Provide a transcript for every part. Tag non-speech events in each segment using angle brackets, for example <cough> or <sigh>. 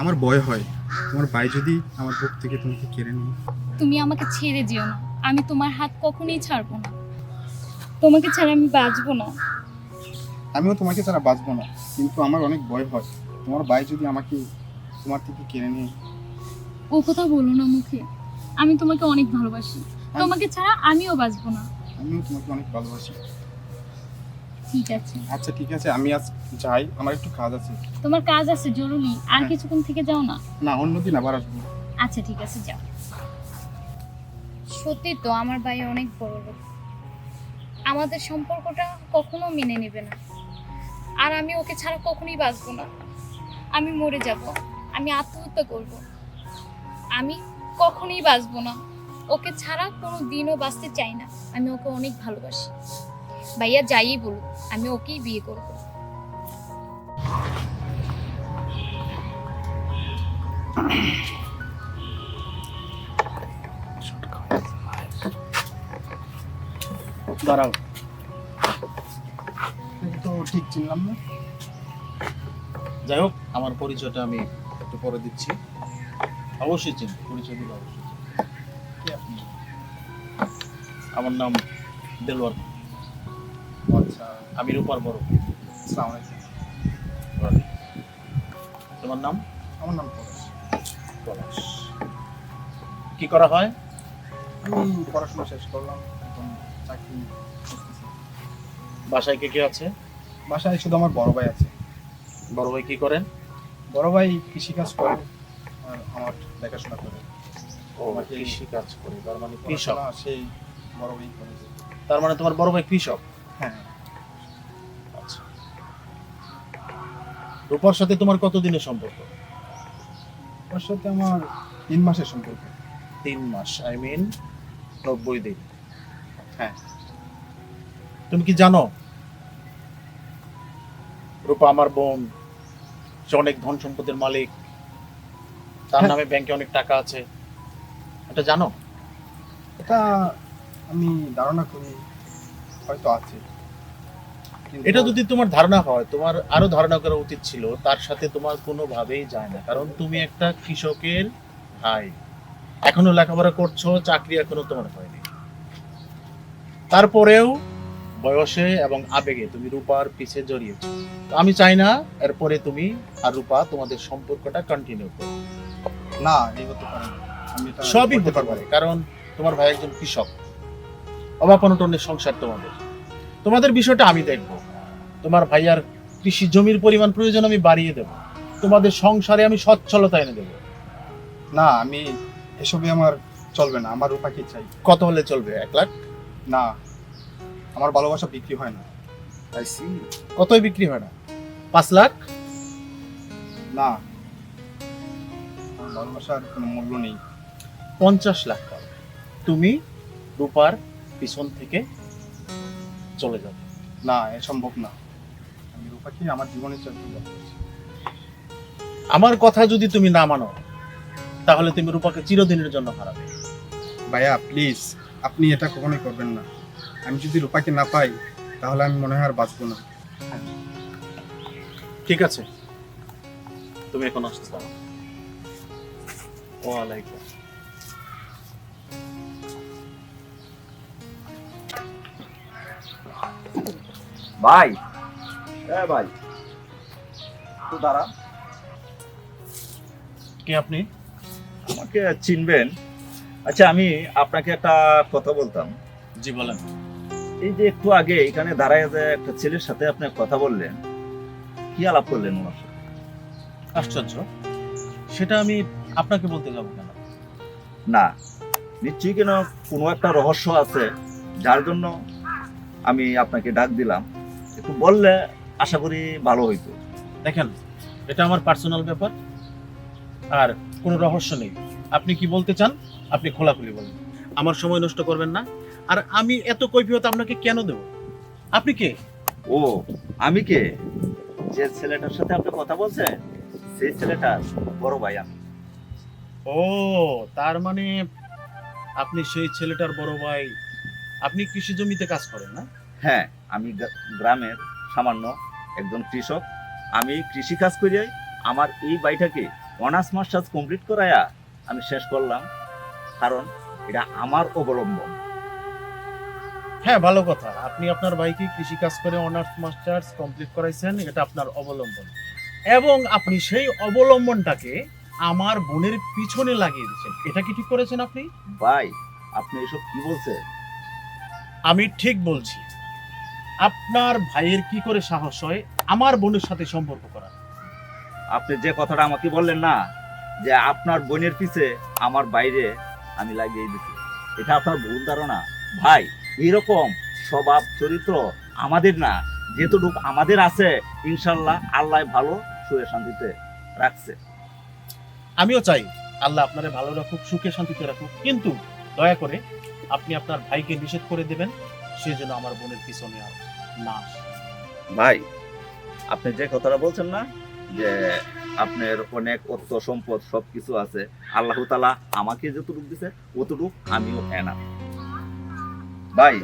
আমার ভয় হয়। তোমার ভাই যদি আমার বুক থেকে তোমাকে কেড়ে নিয়ে। তুমি আমাকে ছেড়ে যেও না। আমি তোমার হাত কখনোই ছাড়বো না। তোমাকে ছাড়া আমি বাঁচবো না। আমিও তোমাকে ছাড়া বাঁচবো না। কিন্তু আমার অনেক ভয় হয়। তোমার ভাই যদি আমাকে তোমার থেকে কেড়ে নিয়ে। ও কথা বলো না মুখে। আমি তোমাকে অনেক ভালোবাসি। তোমাকে ছাড়া আমিও বাঁচবো না। আমিও তোমাকে অনেক ভালোবাসি। ঠিক আছে। আচ্ছা ঠিক আছে আমি আজ যাই আমার একটু কাজ আছে। তোমার কাজ আছে জরুরি। আর হ্যাঁ। কিছুক্ষণ থেকে যাও না? না অন্যদিন আবার আসব। আচ্ছা ঠিক আছে যাও। সত্যি তো আমার ভাই অনেক বড় লোক। আমাদের সম্পর্কটা কখনো মেনে নেবে না। আর আমি ওকে ছাড়া কখনোই বাঁচবো না। আমি মরে যাব। আমি আত্মহত্যা করব। আমি কখনোই বাঁচবো না। ওকে ছাড়া কোনো দিনও বাঁচতে চাই না। আমি ওকে অনেক ভালোবাসি। ভাইয়া যাই বলুক আমি ওকেই বিয়ে করব। দাঁড়াও। তো ঠিক চিনলাম না। যাই হোক আমার পরিচয়টা আমি একটু পরে দিচ্ছি। অবশ্যই চিন পরিচয় দিলে অবশ্যই চিনবো। কে আপনি আমার নাম দেলোয়ার। আমি রূপার আসসালামু আলাইকুম। তোমার নাম? আমার নাম পলাশ। পলাশ। কি করা হয়? আমি পড়াশোনা শেষ করলাম এখন চাকরি বাসায় কে কে আছে? বাসায় শুধু আমার বড় ভাই আছে। বড় ভাই কি করেন? বড় ভাই কৃষিকাজ করে আর আমার দেখাশোনা করে। ও আমাকে- কৃষি কাজ করে তার মানে কৃষক। সেই বড় ভাই করে তার মানে তোমার বড় ভাই কৃষক? হ্যাঁ। রূপার সাথে তোমার কতদিনের সম্পর্ক? ওর সাথে আমার তিন মাসের সম্পর্ক। তিন মাস আই মিন নব্বই দিন। হ্যাঁ। তুমি কি জানো রূপা আমার বোন সে অনেক ধন সম্পদের মালিক। তার হ্যাঁ। নামে ব্যাংকে অনেক টাকা আছে। এটা জানো? এটা আমি ধারণা করি হয়তো আছে। এটা যদি তোমার ধারণা হয় তোমার আরও ধারণা করা উচিত ছিল তার সাথে তোমার কোনোভাবেই যায় না। কারণ তুমি একটা কৃষকের ভাই। এখনও লেখাপড়া করছ চাকরি এখনও তোমার হয়নি। তারপরেও বয়সে এবং আবেগে তুমি রূপার পিছে জড়িয়েছো আমি চাই না এরপরে তুমি আর রূপা তোমাদের সম্পর্কটা কন্টিনিউ করো। না এই হতে পারে সবই হতে পারে কারণ তোমার ভাই একজন কৃষক। অভাব অনটনের সংসার তোমাদের। তোমাদের বিষয়টা আমি দেখব। তোমার ভাইয়ার কৃষি জমির পরিমাণ প্রয়োজন আমি বাড়িয়ে দেব। তোমাদের সংসারে আমি সচ্ছলতা এনে দেবো। না আমি এসবে আমার চলবে না আমার রূপাকে চাই। কত হলে চলবে? এক লাখ? না আমার ভালোবাসা বিক্রি হয় না। কতই বিক্রি হয় না? পাঁচ লাখ? না ভালোবাসার কোনো মূল্য নেই। পঞ্চাশ লাখ টাকা। তুমি রূপার পিছন থেকে চলে যাবে। না এ সম্ভব না। রূপাকে আমার জীবনে আমার কথা যদি তুমি না মানো তাহলে তুমি রূপাকে চিরদিনের জন্য হারাবে। ভাইয়া প্লিজ আপনি এটা কখনোই করবেন না। আমি যদি রূপাকে না পাই তাহলে আমি মনে হয় আর বাঁচবো না। ঠিক আছে। তুমি এখন আসতে পারো। ওয়ালাইকুম। ভাই হ্যাঁ ভাই। তো দাঁড়া কে আপনি? আমাকে চিনবেন। আচ্ছা আমি আপনাকে একটা কথা বলতাম। জি বলেন। এই যে একটু আগে এখানে দাঁড়ায় যে একটা ছেলের সাথে আপনি কথা বললেন কি আলাপ করলেন ওনার সাথে? আশ্চর্য। সেটা আমি আপনাকে বলতে যাব কেন? না নিশ্চয়ই কেন কোনো একটা রহস্য আছে যার জন্য আমি আপনাকে ডাক দিলাম। একটু বললে আশা করি ভালো হইতো। দেখেন এটা আমার পার্সোনাল ব্যাপার আর কোনো রহস্য নেই। আপনি কি বলতে চান আপনি খোলাখুলি বলেন। আমার সময় নষ্ট করবেন না আর আমি এত কৈফিয়ত আপনাকে কেন দেব? আপনি কে? ও আমি কে? যে ছেলেটার সাথে আপনি কথা বলছেন সেই ছেলেটা বড় ভাই আমি। ও তার মানে আপনি সেই ছেলেটার বড় ভাই। আপনি কৃষি জমিতে কাজ করেন না? হ্যাঁ আমি গ্রামের সামান্য একজন কৃষক। আমি কৃষি কাজ করি আমার এই বাড়িটাকে অনার্স মাস্টার্স কমপ্লিট করায়া আমি শেষ করলাম কারণ এটা আমার অবলম্বন। হ্যাঁ ভালো কথা। আপনি আপনার ভাইকে কৃষি কাজ করে অনার্স মাস্টার্স কমপ্লিট করাইছেন এটা আপনার অবলম্বন। এবং আপনি সেই অবলম্বনটাকে আমার বোনের পিছনে লাগিয়ে দিচ্ছেন এটা কি ঠিক করেছেন আপনি? ভাই আপনি এসব কি বলছেন? আমি ঠিক বলছি। আপনার ভাইয়ের কি করে সাহস হয়? আমার বোনের সাথে সম্পর্ক করা। আপনি যে কথাটা আমাকে বললেন না যে আপনার বোনের পিছে আমার বাইরে আমি লাগিয়ে দিচ্ছি এটা আপনার ভুল ধারণা। ভাই এরকম স্বভাব চরিত্র আমাদের না। যেটুকু আমাদের আছে ইনশাল্লাহ আল্লাহ ভালো সুখে শান্তিতে রাখছে। আমিও চাই আল্লাহ আপনারে ভালো রাখুক সুখে শান্তিতে রাখুক। কিন্তু দয়া করে আপনি আপনার ভাইকে নিষেধ করে দেবেন। সে যেন আমার বোনের পিছনে আর না ভাই, আপনি যে কথাটা বলছেন না, যে আপনার অনেক অর্থ সম্পদ সবকিছু আছে, আল্লাহ তালা আমাকে যতটুকু দিছে, অতটুক আমিও এনা ভাই,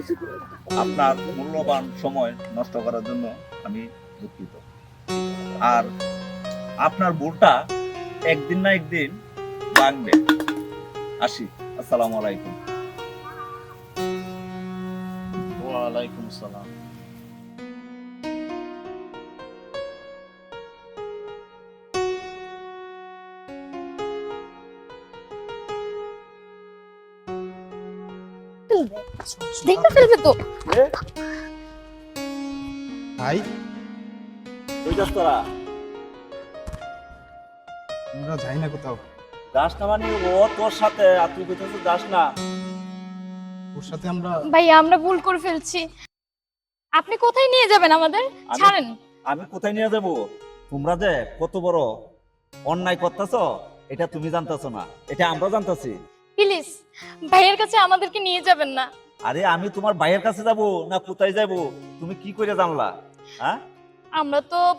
আপনার মূল্যবান সময় নষ্ট করার জন্য আমি দুঃখিত। আর আপনার ভুলটা একদিন না একদিন ভাঙবে। আসি, আসসালামু আলাইকুম। ওয়ালাইকুম সালাম। ফেলবে তো। ভাই। ওই যাস তোরা। আমরা যাই না কোথাও। যাস না মানে ও তোর সাথে আর তুই কোথাও যাস না। ওর সাথে আমরা ভাইয়া আমরা ভুল করে ফেলছি। আপনি কোথায় নিয়ে যাবেন আমাদের? আমি- ছাড়েন। আমি কোথায় নিয়ে যাব? তোমরা যে কত বড় অন্যায় করতেছ এটা তুমি জানতেছো না। এটা আমরা জানতেছি। প্লিজ ভাইয়ের কাছে আমাদেরকে নিয়ে যাবেন না। আরে আমি তোমার ভাইয়ের কাছে যাব না কোথায় যাব? তুমি কি করে জানলা? হ্যাঁ? আমরা তো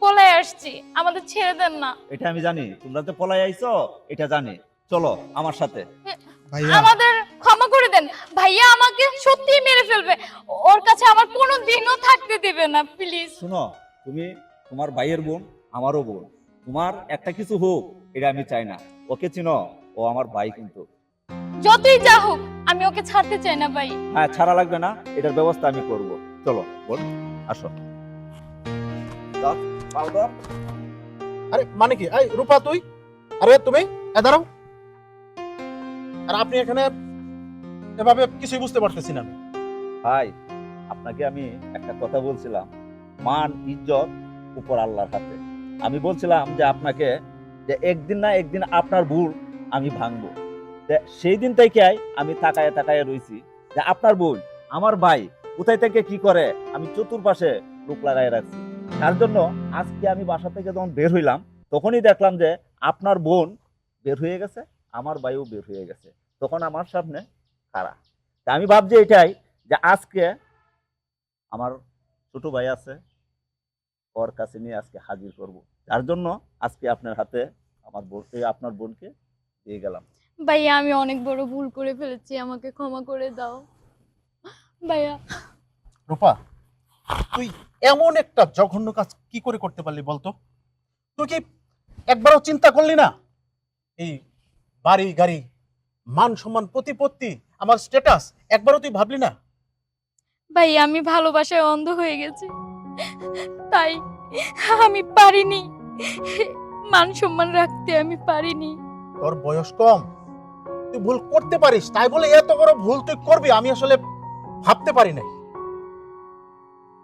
পলায় আসছি আমাদের ছেড়ে দেন না। এটা আমি জানি। তোমরা যে পলাই আইছো এটা জানি। চলো আমার সাথে। ভাইয়া। আমাদের ক্ষমা করে দেন। ভাইয়া আমাকে সত্যিই মেরে ফেলবে। ওর কাছে আমার কোনো দিনও থাকতে দেবে না প্লিজ শুনো তুমি তোমার ভাইয়ের বোন আমারও বোন। তোমার একটা কিছু হোক এটা আমি চাই না। ওকে চিনো ও আমার ভাই কিন্তু। যতই যা হোক আমি ওকে ছাড়তে চাই না ভাই। হ্যাঁ ছাড়া লাগবে না এটার ব্যবস্থা আমি করব। চলো বোন আসো। আরে মানে কি? এই রূপা তুই? আরে তুমি? এ দাঁড়াও। আর আপনি এখানে এভাবে কিছুই বুঝতে পারতেছি না ভাই, আপনাকে আমি একটা কথা বলছিলাম। মান, ইজ্জত উপর আল্লাহর হাতে। আমি বলছিলাম যে আপনাকে যে একদিন না একদিন আপনার ভুল আমি ভাঙবো। সেই দিন থেকে আমি তাকায় তাকায় রইছি যে আপনার বোন আমার ভাই কোথায় থেকে কি করে আমি চতুর্পাশে লোক লাগাই রাখছি। তার জন্য আজকে আমি বাসা থেকে যখন বের হইলাম, তখনই দেখলাম যে আপনার বোন বের হয়ে গেছে, আমার ভাইও বের হয়ে গেছে। তখন আমার সামনে খাড়া তা আমি ভাবছি এটাই যে আজকে আমার ছোট ভাই আছে ওর কাছে নিয়ে আজকে হাজির করব। যার জন্য আজকে আপনার হাতে আমার বোন এই আপনার বোনকে দিয়ে গেলাম। ভাইয়া আমি অনেক বড় ভুল করে ফেলেছি আমাকে ক্ষমা করে দাও। ভাইয়া। রূপা তুই এমন একটা জঘন্য কাজ কি করে করতে পারলি বলতো? তুই কি একবারও চিন্তা করলি না? এই বাড়ি গাড়ি মান সম্মান প্রতিপত্তি আমার স্ট্যাটাস একবারও তুই ভাবলি না? ভাইয়া আমি ভালোবাসায় অন্ধ হয়ে গেছি। তাই আমি পারিনি। মান সম্মান রাখতে আমি পারিনি। তোর বয়স কম। তুই ভুল করতে পারিস তাই বলে এত বড় ভুল তুই করবি আমি আসলে ভাবতে পারি নাই।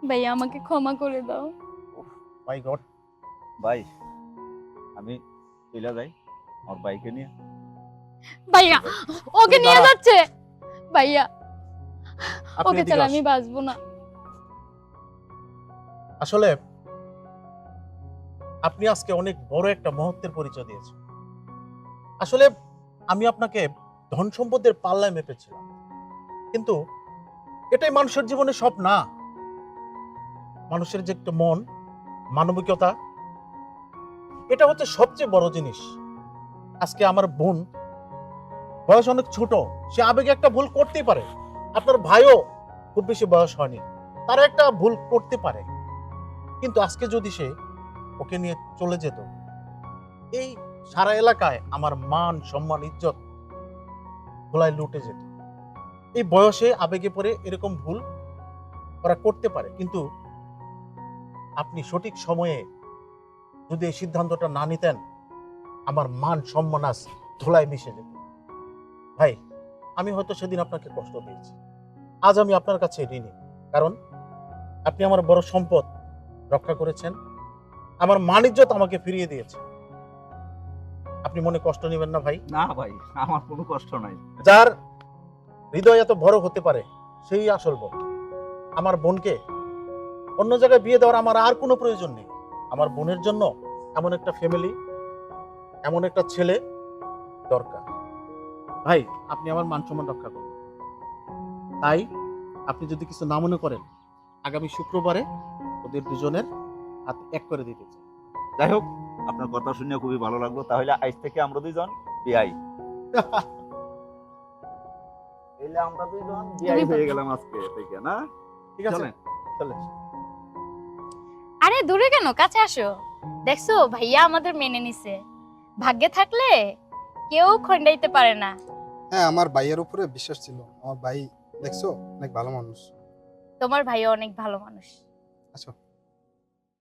ভাইয়া আমাকে ক্ষমা করে দাও। মাই গড ভাই আমি চলে যাই আমার বাইকে নিয়ে। ভাইয়া ওকে নিয়ে যাচ্ছে। ভাইয়া ওকে ছাড়া আমি বাঁচবো না। আসলে আপনি আজকে অনেক বড় একটা মুহূর্তের পরিচয় দিয়েছেন। আসলে আমি আপনাকে ধন সম্পদের পাল্লায় মেপেছিলাম। কিন্তু এটাই মানুষের জীবনে সব না। মানুষের যে একটা মন মানবিকতা এটা হচ্ছে সবচেয়ে বড় জিনিস। আজকে আমার বোন বয়স অনেক ছোট, সে আবেগে একটা ভুল করতেই পারে। আপনার ভাইও খুব বেশি বয়স হয়নি তারা একটা ভুল করতে পারে। কিন্তু আজকে যদি সে ওকে নিয়ে চলে যেত, এই সারা এলাকায় আমার মান, সম্মান, ইজ্জত ধুলায় লুটে যেত। এই বয়সে আবেগে পড়ে এরকম ভুল ওরা করতে পারে, কিন্তু আপনি সঠিক সময়ে যদি এই সিদ্ধান্তটা না নিতেন, আমার মান, সম্মান আজ ধুলায় মিশে যেত। ভাই আমি হয়তো সেদিন আপনাকে কষ্ট দিয়েছি আজ আমি আপনার কাছে ঋণী। কারণ আপনি আমার বড় সম্পদ রক্ষা করেছেন। আমার মান ইজ্জত আমাকে ফিরিয়ে দিয়েছে। আপনি মনে কষ্ট নেবেন না ভাই? না ভাই আমার কোনো কষ্ট নাই। যার হৃদয় এত বড় হতে পারে সেই আসল বোন আমার বোনকে অন্য জায়গায় বিয়ে দেওয়ার আমার আর কোনো প্রয়োজন নেই। আমার বোনের জন্য এমন একটা ফ্যামিলি এমন একটা ছেলে দরকার। ভাই আপনি আমার মান সম্মান রক্ষা করুন। তাই আপনি যদি কিছু না মনে করেন আগামী শুক্রবারে ওদের দুজনের হাত এক করে দিতে চাই। যাই হোক। আপনার কথা শুনে খুবই ভালো লাগল। তাহলে আজ থেকে আমরা দুইজন বিআই। <laughs> এলে আমরা দুইজন বিআই হয়ে গেলাম আজকে থেকে না? ঠিক আছে। চলেন। চলে আরে দূরে কেন? কাছে আসো। দেখছ ভাইয়া আমাদের মেনে নিছে। ভাগ্যে থাকলে কেউ খন্ডাইতে পারে না। হ্যাঁ আমার ভাইয়ের উপরে বিশ্বাস ছিল। আমার ভাই দেখছ? অনেক ভালো মানুষ। তোমার ভাইও অনেক ভালো মানুষ। আচ্ছা।